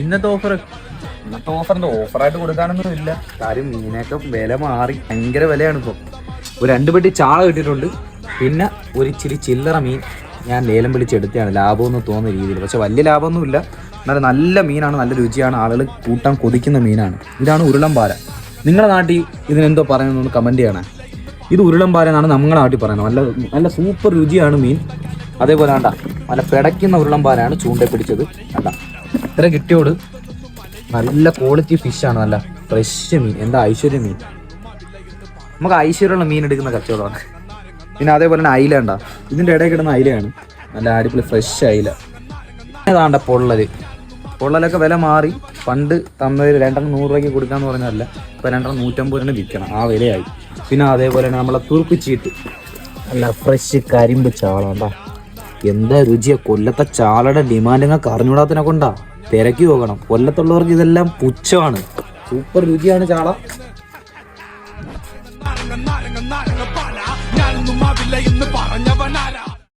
ഇന്നത്തെ ഓഫർ ഇന്നത്തെ ഓഫറിന്റെ ഓഫറായിട്ട് കൊടുക്കാനൊന്നും ഇല്ല. കാര്യം മീനൊക്കെ വില മാറി. ഭയങ്കര വിലയാണ് ഇപ്പോൾ ഒരു രണ്ട് പെട്ടി ചാള കിട്ടിയിട്ടുണ്ട്. പിന്നെ ഒരു ഇച്ചിരി ചില്ലറ മീൻ ഞാൻ ലേലം വിളിച്ചെടുത്തതാണ് ലാഭമൊന്നും തോന്നുന്ന രീതിയിൽ. പക്ഷെ വലിയ ലാഭമൊന്നുമില്ല എന്നാലും നല്ല മീനാണ് നല്ല രുചിയാണ്. ആളുകൾ കൂട്ടാൻ കൊതിക്കുന്ന മീനാണ്. ഇതാണ് ഉരുളംപാര നിങ്ങളുടെ നാട്ടിൽ ഇതിനെന്തോ പറയുന്നതെന്ന് കമന്റ് ചെയ്യണേ. ഇത് ഉരുളംപാര എന്നാണ് നമ്മുടെ നാട്ടിൽ പറയുന്നത്. നല്ല നല്ല സൂപ്പർ രുചിയാണ് മീൻ. അതേപോലെ വേണ്ട നല്ല പിടയ്ക്കുന്ന ഉരുളംപാരാണ് ചൂണ്ട പിടിച്ചത്. കണ്ട. ഇത്ര കിട്ടിയോട്? നല്ല ക്വാളിറ്റി ഫിഷാണ് നല്ല ഫ്രഷ് മീൻ. എന്താ ഐശ്വര്യ മീൻ? നമുക്ക് ഐശ്വര്യമുള്ള മീൻ എടുക്കുന്ന കച്ചവടമാണ്. പിന്നെ അതേപോലെ തന്നെ അയില ഉണ്ടാ ഇതിന്റെ ഇടയിൽ കിടന്ന അയിലയാണ്. നല്ല അടിപൊളി ഫ്രഷ് അയില. ഏതാണ്ട പൊള്ളൽ പൊള്ളലൊക്കെ വില മാറി. പണ്ട് തന്നത് രണ്ടെണ്ണം നൂറ് രൂപയ്ക്ക് കൊടുക്കാന്ന് പറഞ്ഞതല്ല. ഇപ്പം രണ്ടെണ്ണം നൂറ്റമ്പത് രൂപ വിൽക്കണം. ആ വിലയായി. പിന്നെ അതേപോലെ തന്നെ നമ്മളെ തുറുപ്പിച്ചീട്ട് നല്ല ഫ്രഷ് കരിമ്പ് ചാള ഉണ്ടാ എന്താ രുചിയ കൊല്ലത്തെ ചാളയുടെ ഡിമാൻഡ് നിങ്ങൾക്ക് കൊണ്ടാ. തിരക്കി പോകണം. കൊല്ലത്തുള്ളവർക്ക് ഇതെല്ലാം പുച്ഛമാണ്. സൂപ്പർ രുചിയാണ് ചാള. ഞാനൊന്നും ആവില്ല ഇന്ന്